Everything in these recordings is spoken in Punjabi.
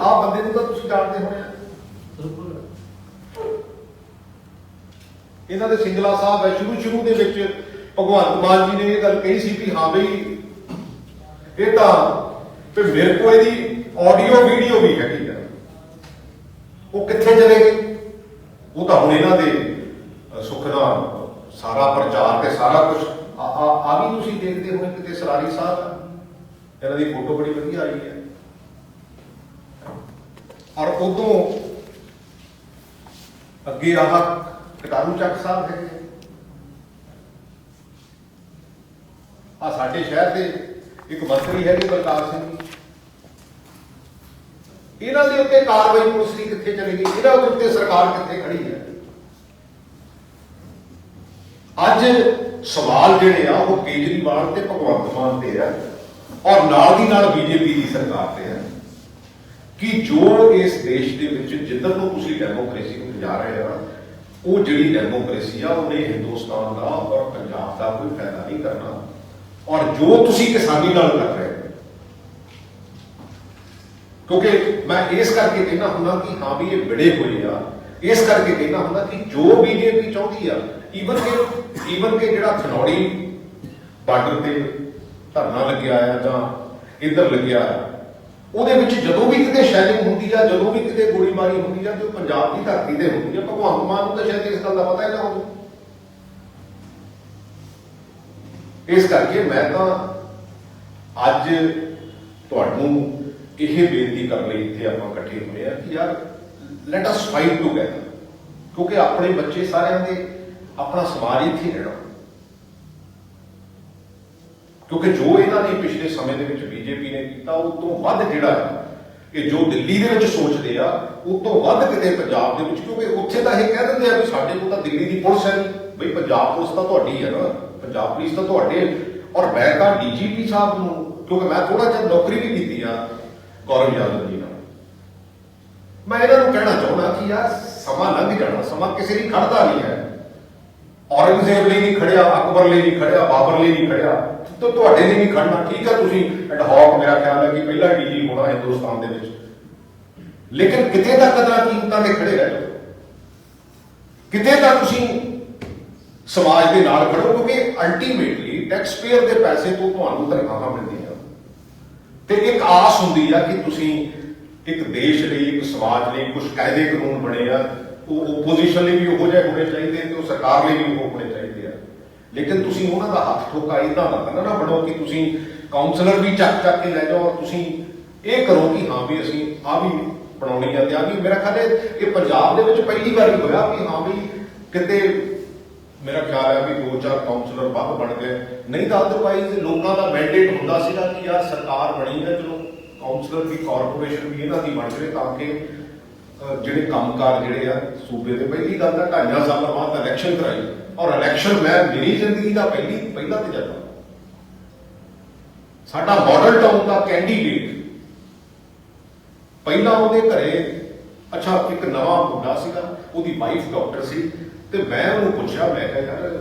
ਆਹ ਬੰਦੇ ਨੂੰ ਤਾਂ ਤੁਸੀਂ ਜਾਣਦੇ ਹੋਣੇ ਆ। ਬਿਲਕੁਲ ਇਹਨਾਂ ਦੇ ਸਿੰਗਲਾ ਸਾਹਿਬ ਹੈ ਸ਼ੁਰੂ ਸ਼ੁਰੂ ਦੇ ਵਿੱਚ ਭਗਵੰਤ ਮਾਨ ਜੀ ਨੇ ਇਹ ਗੱਲ ਕਹੀ ਸੀ ਕਿ ਹਾਂ ਬਈ, ਇਹ ਤਾਂ ਤੇ ਮੇਰੇ ਕੋਲ ਇਹਦੀ ਆਡੀਓ ਵੀਡੀਓ ਵੀ ਹੈਗੀ ਆ। ਉਹ ਕਿੱਥੇ ਚਲੇ ਗਏ? ਉਹ ਤਾਂ ਹੁਣ ਇਹਨਾਂ ਦੇ ਸੁੱਖ ਦਾ ਸਾਰਾ ਪ੍ਰਚਾਰ ਤੇ ਸਾਰਾ ਕੁਝ ਆ ਆ ਵੀ ਤੁਸੀਂ ਦੇਖਦੇ ਹੋਣੇ ਕਿਤੇ ਸਰਾਰੀ ਸਾਹਿਬ ਇਹਨਾਂ ਦੀ ਫੋਟੋ ਬੜੀ ਵਧੀਆ ਆਈ ਹੈ ਔਰ ਉਦੋਂ ਅੱਗੇ ਆਹ ਕਟਾਰੂ ਚੱਕ ਸਾਹਿਬ ਹੈਗੇ ਆ। ਸਾਡੇ ਸ਼ਹਿਰ ਦੇ ਇੱਕ ਮੰਤਰੀ ਹੈਗੇ ਬਲਕਾਰ ਸਿੰਘ ਜੀ। ਇਹਨਾਂ ਦੇ ਉੱਤੇ ਕਾਰਵਾਈ ਪੁਲਿਸ ਦੀ ਕਿੱਥੇ ਚਲੀ ਗਈ? ਇਹਨਾਂ ਦੇ ਉੱਤੇ ਸਰਕਾਰ ਕਿੱਥੇ ਖੜੀ ਹੈ? ਅੱਜ ਸਵਾਲ ਜਿਹੜੇ ਆ, ਉਹ ਕੇਜਰੀਵਾਲ ਤੇ ਭਗਵੰਤ ਮਾਨ ਤੇ ਆ ਔਰ ਨਾਲ ਦੀ ਨਾਲ ਬੀਜੇਪੀ ਦੀ ਸਰਕਾਰ ਤੇ ਆ। ਕਿ ਜੋ ਇਸ ਦੇਸ਼ ਦੇ ਵਿੱਚ ਜਿੱਧਰ ਨੂੰ ਤੁਸੀਂ ਡੈਮੋਕ੍ਰੇਸੀ ਨੂੰ ਜਾ ਰਹੇ ਆ ਉਹ ਜਿਹੜੀ ਡੈਮੋਕ੍ਰੇਸੀ ਆ, ਉਹਨੇ ਹਿੰਦੁਸਤਾਨ ਦਾ ਔਰ ਪੰਜਾਬ ਦਾ ਕੋਈ ਫਾਇਦਾ ਨਹੀਂ ਕਰਨਾ। ਔਰ ਜੋ ਤੁਸੀਂ ਕਿਸਾਨੀ ਨਾਲ ਕਰ ਰਹੇ ਹੋ, ਕਿਉਂਕਿ ਮੈਂ ਇਸ ਕਰਕੇ ਕਹਿਣਾ ਹੁੰਦਾ ਕਿ ਹਾਂ ਵੀ ਇਹ ਬੜੇ ਹੋਏ ਆ। ਇਸ ਕਰਕੇ ਕਹਿਣਾ ਹੁੰਦਾ ਕਿ ਜੋ ਬੀਜੇਪੀ ਚਾਹੁੰਦੀ ਆ ਈਵਨ ਕਿ ਈਵਨ ਕਿ ਜਿਹੜਾ ਖਨੌੜੀ ਬਾਰਡਰ ਤੇ ਧਰਨਾ ਲੱਗਿਆ ਆ ਜਾਂ ਇੱਧਰ ਲੱਗਿਆ ਆ ਉਹਦੇ ਵਿੱਚ ਜਦੋਂ ਵੀ ਕਿਤੇ ਸ਼ੈਲਿੰਗ ਹੁੰਦੀ ਆ, ਜਦੋਂ ਵੀ ਕਿਤੇ ਗੋਲੀਬਾਰੀ ਹੁੰਦੀ ਆ, ਤੇ ਉਹ ਪੰਜਾਬ ਦੀ ਧਰਤੀ ਤੇ ਹੁੰਦੀ ਆ, ਭਗਵੰਤ ਮਾਨ ਨੂੰ ਤਾਂ ਸ਼ਾਇਦ ਇਸ ਗੱਲ ਦਾ ਪਤਾ ਹੀ ਨਾ ਹੋਵੇ। ਇਸ ਕਰਕੇ ਮੈਂ ਤਾਂ ਅੱਜ ਤੁਹਾਨੂੰ ਇਹ ਬੇਨਤੀ ਕਰਨ ਲਈ ਇੱਥੇ ਆਪਾਂ ਇਕੱਠੇ ਹੋਏ ਆ ਕਿ ਯਾਰ ਲੈਟ ਅਸ ਫਾਈਟ ਟੂਗੇਦਰ ਕਿਉਂਕਿ ਆਪਣੇ ਬੱਚੇ ਸਾਰਿਆਂ ਦੇ ਆਪਣਾ ਸਮਾਜ ਇੱਥੇ ਰਹਿਣਾ। ਕਿਉਂਕਿ ਜੋ ਇਹਨਾਂ ਨੇ ਪਿਛਲੇ ਸਮੇਂ ਦੇ ਵਿੱਚ ਬੀਜੇਪੀ ਨੇ ਕੀਤਾ, ਉਹ ਤੋਂ ਵੱਧ ਜਿਹੜਾ ਹੈ? ਇਹ ਜੋ ਦਿੱਲੀ ਦੇ ਵਿੱਚ ਸੋਚਦੇ ਆ, ਉਹ ਤੋਂ ਵੱਧ ਕਿਤੇ ਪੰਜਾਬ ਦੇ ਵਿੱਚ, ਕਿਉਂਕਿ ਉੱਥੇ ਤਾਂ ਇਹ ਕਹਿ ਦਿੰਦੇ ਆ ਵੀ ਸਾਡੇ ਕੋਲ ਤਾਂ ਦਿੱਲੀ ਦੀ ਪੁਲਿਸ ਹੈ ਬਈ ਪੰਜਾਬ ਪੁਲਿਸ ਤਾਂ ਤੁਹਾਡੀ ਹੈ ਨਾ। ਪੰਜਾਬ ਪੁਲਿਸ ਤਾਂ ਤੁਹਾਡੇ ਔਰ ਮੈਂ ਤਾਂ ਡੀਜੀਪੀ ਸਾਹਿਬ ਨੂੰ, ਕਿਉਂਕਿ ਮੈਂ ਥੋੜਾ ਜਿਹਾ ਨੌਕਰੀ ਵੀ ਕੀਤੀ ਆ, ਗੌਰਵ ਯਾਦਵ ਜੀ ਨਾਲ। ਮੈਂ ਇਹਨਾਂ ਨੂੰ ਕਹਿਣਾ ਚਾਹੁੰਦਾ ਕਿ ਯਾਰ ਸਮਾਂ ਲੰਘ ਜਾਣਾ, ਸਮਾਂ ਕਿਸੇ ਲਈ ਖੜਦਾ ਨਹੀਂ ਹੈ। ਔਰੰਗਜ਼ੇਬ ਲਈ ਨਹੀਂ ਖੜਿਆ ਅਕਬਰ ਲਈ ਨਹੀਂ ਖੜਿਆ ਬਾਬਰ ਲਈ ਨਹੀਂ ਖੜਿਆ ਤਾਂ ਤੁਹਾਡੇ ਲਈ ਵੀ ਖੜਨਾ, ਠੀਕ ਹੈ ਤੁਸੀਂ ਐਡਹੌਕ ਮੇਰਾ ਖਿਆਲ ਹੈ ਕਿ ਪਹਿਲਾ ਡੀਜੀ ਹੋਣਾ ਹਿੰਦੁਸਤਾਨ ਦੇ ਵਿੱਚ। ਲੇਕਿਨ ਕਿਤੇ ਤਾਂ ਕਦਰਾਂ ਕੀਮਤਾਂ ਤੇ ਖੜੇ ਰਹਿ ਜਾਓ। ਕਿਤੇ ਤਾਂ ਤੁਸੀਂ ਸਮਾਜ ਦੇ ਨਾਲ ਖੜੋ, ਕਿਉਂਕਿ ਅਲਟੀਮੇਟਲੀ ਟੈਕਸ ਪੇਅਰ ਦੇ ਪੈਸੇ ਤੋਂ ਤੁਹਾਨੂੰ ਤਨਖਾਹਾਂ ਮਿਲਦੀਆਂ। ਤੇ ਇੱਕ ਆਸ ਹੁੰਦੀ ਆ ਕਿ ਤੁਸੀਂ ਇੱਕ ਦੇਸ਼ ਲਈ, ਇੱਕ ਸਮਾਜ ਲਈ ਕੁਝ ਕਾਇਦੇ ਕਾਨੂੰਨ ਬਣੇ ਆ, ਉਹ ਓਪੋਜੀਸ਼ਨ ਲਈ ਵੀ ਉਹੋ ਜਿਹੇ ਹੋਣੇ ਚਾਹੀਦੇ ਤੇ ਉਹ ਸਰਕਾਰ ਲਈ ਵੀ ਉਹ ਹੋਣੇ ਚਾਹੀਦੇ। ਲੇਕਿਨ ਤੁਸੀਂ ਉਹਨਾਂ ਦਾ ਹੱਥ ਠੋਕਾ ਇਦਾਂ ਨਾ ਨਾ ਬਣੋ ਕਿ ਤੁਸੀਂ ਕਾਉਂਸਲਰ ਵੀ ਚੱਕ ਚੱਕ ਕੇ ਲੈ ਜਾਓ ਔਰ ਤੁਸੀਂ ਇਹ ਕਰੋ ਕਿ ਹਾਂ ਵੀ ਅਸੀਂ ਆ ਵੀ ਬਣਾਉਣੀ ਆ ਤੇ ਆ ਵੀ ਮੇਰਾ ਖਿਆਲ ਹੈ ਇਹ ਪੰਜਾਬ ਦੇ ਵਿੱਚ ਪਹਿਲੀ ਵਾਰੀ ਹੋਇਆ ਕਿ ਹਾਂ ਵੀ ਕਿਤੇ ਮੇਰਾ ਖਿਆਲ ਹੈ ਵੀ ਦੋ ਚਾਰ ਕਾਉਂਸਲਰ ਵੱਧ ਬਣ ਗਏ। ਨਹੀਂ ਤਾਂ ਅਦਰਵਾਈਜ਼ ਲੋਕਾਂ ਦਾ ਮੈਂਡੇਟ ਹੁੰਦਾ ਸੀਗਾ ਕਿ ਯਾਰ ਸਰਕਾਰ ਬਣੀ ਹੈ ਚਲੋ ਕਾਉਂਸਲਰ ਵੀ ਕਾਰਪੋਰੇਸ਼ਨ ਵੀ ਇਹਨਾਂ ਦੀ ਬਣ ਜਾਵੇ ਤਾਂ ਕਿ ਅਹ, ਜਿਹੜੇ ਕੰਮਕਾਰ ਜਿਹੜੇ ਆ ਸੂਬੇ ਦੇ ਪਹਿਲੀ ਗੱਲ ਤਾਂ ਢਾਈਆਂ ਸਾਲਾਂ ਬਾਅਦ ਇਲੈਕਸ਼ਨ ਕਰਾਈ। ਔਰ ਇਲੈਕਸ਼ਨ ਮੈਂ ਮੇਰੀ ਜ਼ਿੰਦਗੀ ਦਾ ਪਹਿਲੀ, ਪਹਿਲਾ ਤਜਰਬਾ ਸਾਡਾ ਮਾਡਲ ਟਾਊਨ ਦਾ ਕੈਂਡੀਡੇਟ ਪਹਿਲਾਂ ਉਹਦੇ ਘਰੇ, ਅੱਛਾ, ਇੱਕ ਨਵਾਂ ਮੁੰਡਾ ਸੀਗਾ, ਉਹਦੀ ਵਾਈਫ ਡਾਕਟਰ ਸੀ, ਤੇ ਮੈਂ ਉਹਨੂੰ ਪੁੱਛਿਆ, ਮੈਂ ਕਿਹਾ, ਯਾਰ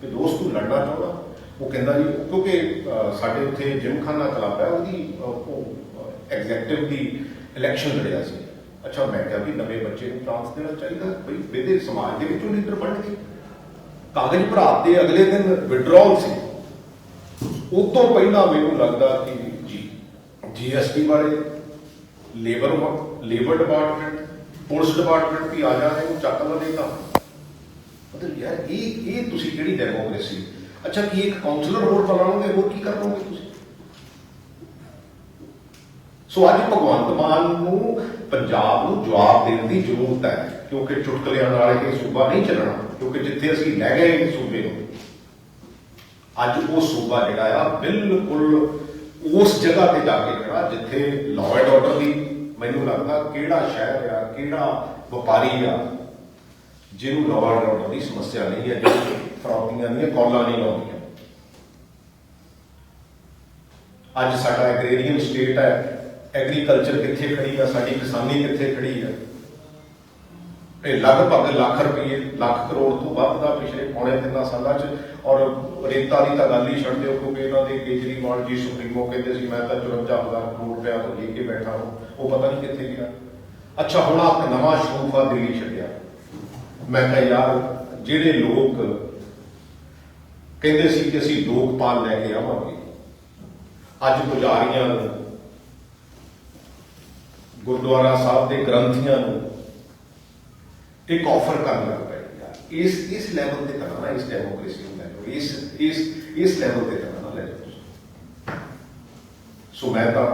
ਕਿ ਦੋਸਤ ਤੂੰ ਲੜਨਾ ਚਾਹੁੰਦਾ? ਉਹ ਕਹਿੰਦਾ ਜੀ, ਕਿਉਂਕਿ ਸਾਡੇ ਉੱਥੇ ਜਿਮਖਾਨਾ ਕਲੱਬ ਹੈ, ਉਹਦੀ ਉਹ ਐਗਜ਼ੈਕਟਿਵ ਦੀ ਇਲੈਕਸ਼ਨ ਲੜਿਆ ਸੀ। ਅੱਛਾ, ਮੈਂ ਕਿਹਾ ਵੀ ਨਵੇਂ ਬੱਚੇ ਨੂੰ ਚਾਂਸ ਦੇਣਾ ਚਾਹੀਦਾ, ਬਈ ਵਿਦੇ ਸਮਾਜ ਦੇ ਵਿੱਚੋਂ ਲੀਡਰ ਬਣ ਗਏ ਕਾਗਜ਼ ਭਰਾ ਤੇ ਅਗਲੇ ਦਿਨ ਵਿਡਰਾਅਲ ਸੀ। ਉਹ ਤੋਂ ਪਹਿਲਾਂ ਮੈਨੂੰ ਲੱਗਦਾ ਕਿ ਜੀ ਜੀਐਸਟੀ ਵਾਲੇ labour labour department police department ਵੀ ਆ ਜਾਣੇ, ਉਹ ਚੱਕ ਲਵੇਗਾ ਮਤਲਬ ਯਾਰ, ਇਹ ਇਹ ਤੁਸੀਂ ਕਿਹੜੀ ਡੈਮੋਕ੍ਰੇਸੀ ਅੱਛਾ, ਕੀ ਇੱਕ ਕਾਉਂਸਲਰ ਹੋਰ ਬਣਾਓਗੇ ਹੋਰ ਕੀ ਕਰੋਗੇ ਤੁਸੀਂ? ਸੋ ਅੱਜ ਭਗਵੰਤ ਮਾਨ ਨੂੰ ਪੰਜਾਬ ਨੂੰ ਜਵਾਬ ਦੇਣ ਦੀ ਜ਼ਰੂਰਤ ਹੈ, ਕਿਉਂਕਿ ਚੁਟਕਲਿਆਂ ਨਾਲ ਇਹ ਸੂਬਾ ਨਹੀਂ ਚੱਲਣਾ, ਕਿਉਂਕਿ ਜਿੱਥੇ ਅਸੀਂ ਲੈ ਗਏ ਸੂਬੇ ਨੂੰ, ਅੱਜ ਉਹ ਸੂਬਾ ਜਿਹੜਾ ਆ ਬਿਲਕੁਲ ਉਸ ਜਗ੍ਹਾ ਤੇ ਜਾ ਕੇ ਖੜਾ, ਜਿੱਥੇ ਲਾਅ ਐਂਡ ਆਰਡਰ ਦੀ ਮੈਨੂੰ ਲੱਗਦਾ ਕਿਹੜਾ ਸ਼ਹਿਰ ਆ, ਕਿਹੜਾ ਵਪਾਰੀ ਆ, ਜਿਹਨੂੰ ਲਾਅ ਐਂਡ ਆਰਡਰ ਦੀ ਸਮੱਸਿਆ ਨਹੀਂ ਹੈ, ਜਿਹਨੂੰ ਫਰੌਤੀਆਂ ਦੀਆਂ ਕੌਲਾਂ ਨਹੀਂ ਆਉਂਦੀਆਂ ਅੱਜ ਸਾਡਾ ਐਗਰੀਰੀਅਨ ਸਟੇਟ ਹੈ ਐਗਰੀਕਲਚਰ ਕਿੱਥੇ ਖੜੀ ਆ, ਸਾਡੀ ਕਿਸਾਨੀ ਕਿੱਥੇ ਖੜੀ ਆ? ਇਹ ਲਗਭਗ ਲੱਖ ਰੁਪਏ, ਲੱਖ ਕਰੋੜ ਤੋਂ ਵੱਧ ਦਾ ਪਿਛਲੇ ਪੌਣੇ ਤਿੰਨਾਂ ਸਾਲਾਂ 'ਚ। ਔਰ ਰੇਤਾ ਦੀ ਤਾਂ ਗੱਲ ਹੀ ਛੱਡ ਦਿਓ, ਕਿਉਂਕਿ ਇਹਨਾਂ ਦੇ ਕੇਜਰੀਵਾਲ ਜੀ ਸੁਪਰੀਮੋ ਕਹਿੰਦੇ ਸੀ, ਮੈਂ ਤਾਂ 54000 ਕਰੋੜ ਰੁਪਇਆ ਤੋਂ ਲੈ ਕੇ ਬੈਠਾ ਹਾਂ। ਉਹ ਪਤਾ ਨਹੀਂ ਕਿੱਥੇ ਗਿਆ। ਅੱਛਾ, ਹੁਣ ਆਪ ਨਵਾਂ ਸ਼ੂਫਾ ਦਿੱਲੀ ਛੱਡਿਆ। ਮੈਂ ਕਿਹਾ, ਯਾਰ, ਜਿਹੜੇ ਲੋਕ ਕਹਿੰਦੇ ਸੀ ਕਿ ਅਸੀਂ ਲੋਕਪਾਲ ਲੈ ਕੇ ਆਵਾਂਗੇ, ਅੱਜ ਪੁਜਾਰੀਆਂ ਨੂੰ ਗੁਰਦੁਆਰਾ ਸਾਹਿਬ ਦੇ ਗ੍ਰੰਥੀਆਂ ਨੂੰ ਇੱਕ ਆਫਰ ਕਰਨ ਲੱਗ ਪਏ ਯਾਰ ਇਸ ਇਸ ਲੈਵਲ ਤੇ ਕਰਨਾ, ਇਸ ਡੈਮੋਕ੍ਰੇਸੀ ਨੂੰ ਲੈ ਲਓ, ਇਸ ਇਸ ਇਸ ਲੈਵਲ ਤੇ ਕਰਨਾ ਲੈ ਲਓ ਤੁਸੀਂ। ਸੋ ਮੈਂ ਤਾਂ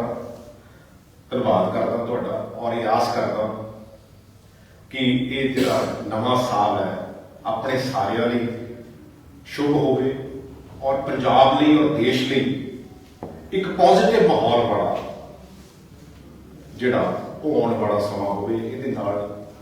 ਧੰਨਵਾਦ ਕਰਦਾ ਤੁਹਾਡਾ ਔਰ ਇਹ ਆਸ ਕਰਦਾ ਕਿ ਇਹ ਜਿਹੜਾ ਨਵਾਂ ਸਾਲ ਹੈ, ਆਪਣੇ ਸਾਰਿਆਂ ਲਈ ਸ਼ੁਭ ਹੋਵੇ ਔਰ ਪੰਜਾਬ ਲਈ ਔਰ ਦੇਸ਼ ਲਈ ਇੱਕ ਪੋਜ਼ਿਟਿਵ ਮਾਹੌਲ ਵਾਲਾ ਜਿਹੜਾ ਉਹ ਆਉਣ ਵਾਲਾ ਸਮਾਂ ਹੋਵੇ ਇਹਦੇ ਨਾਲ